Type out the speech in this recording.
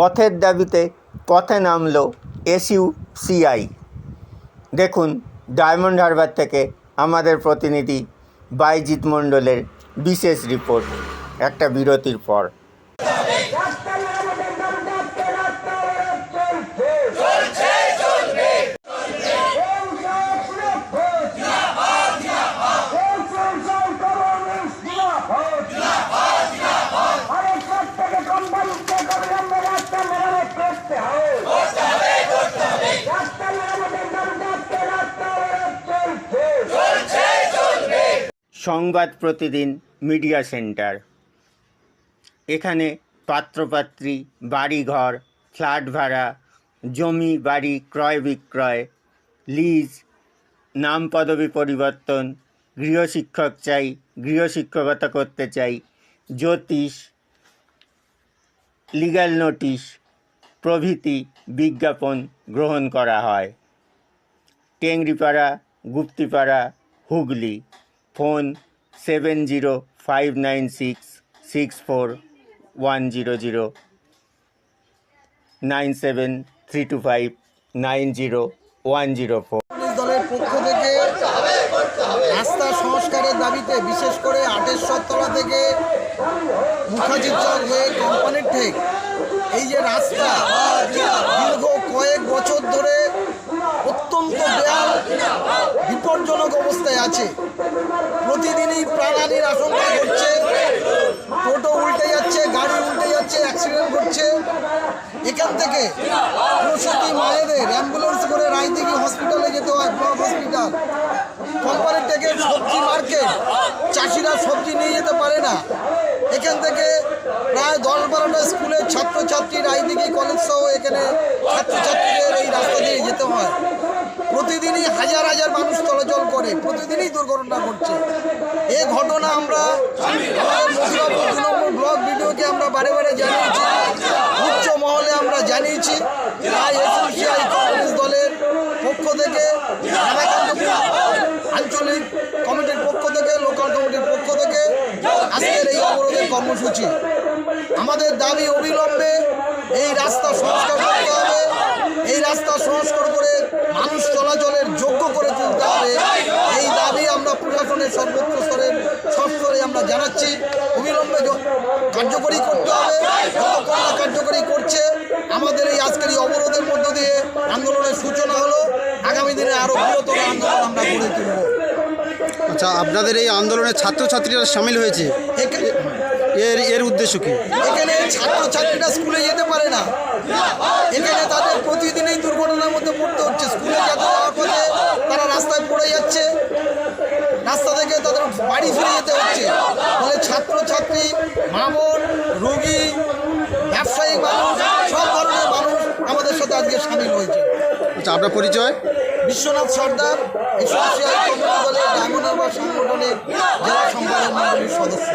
পথের দাবিতে পথে নামল এসইউসিআই। দেখুন, ডায়মন্ড হারবার থেকে আমাদের প্রতিনিধি বাইজিৎ মণ্ডলের বিশেষ রিপোর্ট। একটা বিরতির পর। সংবাদ প্রতিদিন মিডিয়া সেন্টার। এখানে পাত্রপাত্রী, বাড়িঘর, ফ্ল্যাট ভাড়া, জমি, বাড়ি, ক্রয় বিক্রয়, লিজ, নাম পদবি পরিবর্তন গৃহশিক্ষক চাই গৃহশিক্ষকতা করতে চাই, জ্যোতিষ লিগ্যাল নোটিশ, প্রভৃতি বিজ্ঞাপন গ্রহণ করা হয়। Tengripara, Guptipara, Hooghly. Phone seven zero five nine six six four one zero zero nine seven three two five nine zero one zero four. দলের পক্ষ থেকে রাস্তা সংস্কারের দাবিতে বিশেষ করে আটেশ্বর তলা থেকে মুখার্জির চক হয়ে কোম্পানির ঠেক। এই যে রাস্তা, দীর্ঘ কয়েক বছর ধরে অত্যন্ত বিপজ্জনক অবস্থায় আছে। প্রতিদিনই প্রাণহানির আশঙ্কা করছে। টোটো উল্টে যাচ্ছে, গাড়ি উল্টে যাচ্ছে অ্যাক্সিডেন্ট করছে এখান থেকে প্রসূতি মায়েদের অ্যাম্বুলেন্স করে রায়দিঘি হসপিটালে যেতে হয়, ব্লক হসপিটাল কোম্পানির থেকে সবজি মার্কেট, চাষিরা সবজি নিয়ে যেতে পারে না। এখান থেকে প্রায় দশ বারোটা স্কুলের ছাত্রছাত্রী রায়দিঘি কলেজ সহ এখানে ছাত্রছাত্রীদের এই রাস্তা দিয়ে যেতে হয়। প্রতিদিনই হাজার হাজার মানুষ চলাচল করে, প্রতিদিনই দুর্ঘটনা ঘটছে। এ ঘটনা আমরা ব্লক ভিডিওকে আমরা বারে বারে জানিয়েছি, উচ্চ মহলে আমরা জানিয়েছি দলের পক্ষ থেকে, আঞ্চলিক কমিটির পক্ষ থেকে, লোকাল কমিটির পক্ষ থেকে আজকের এই অবরোধের কর্মসূচি। আমাদের দাবি অবিলম্বে এই রাস্তা সংস্কার করতে হবে, এই রাস্তা সংস্কার করে মানুষ চলাচলের যোগ্য করে তুলতে হবে এই দাবি আমরা প্রশাসনের সর্বোচ্চ স্তরের সস্তরে আমরা জানাচ্ছি অবিলম্বে কার্যকরী করতে হবে। যতক্ষণ না কার্যকরী করছে আমাদের এই আজকের এই অবরোধের মধ্য দিয়ে আন্দোলনের সূচনা হলো। আগামী দিনে আরও বৃহত্তর আন্দোলন আমরা গড়ে তুলব। আচ্ছা আপনাদের এই আন্দোলনে ছাত্রছাত্রীরা সামিল হয়েছে? এর এর উদ্দেশ্য কি? এখানে ছাত্রছাত্রীরা স্কুলে যেতে পারে না এখানে তাদের প্রতিদিনই দুর্ঘটনার মধ্যে পড়তে হচ্ছে স্কুলে যেতে যাওয়ার পথে তারা রাস্তায় পড়ে যাচ্ছে রাস্তা থেকে তাদের বাড়ি ফিরে যেতে হচ্ছে। ফলে ছাত্রছাত্রী মা বোন রুগী ব্যবসায়ী মানুষ সব ধরনের মানুষ আমাদের সাথে আজকে সামিল হয়েছে। আচ্ছা আপনার পরিচয়? বিশ্বনাথ সর্দার কমিটি দলের হারবার সংগঠনের জেলা সম্পাদক সদস্য।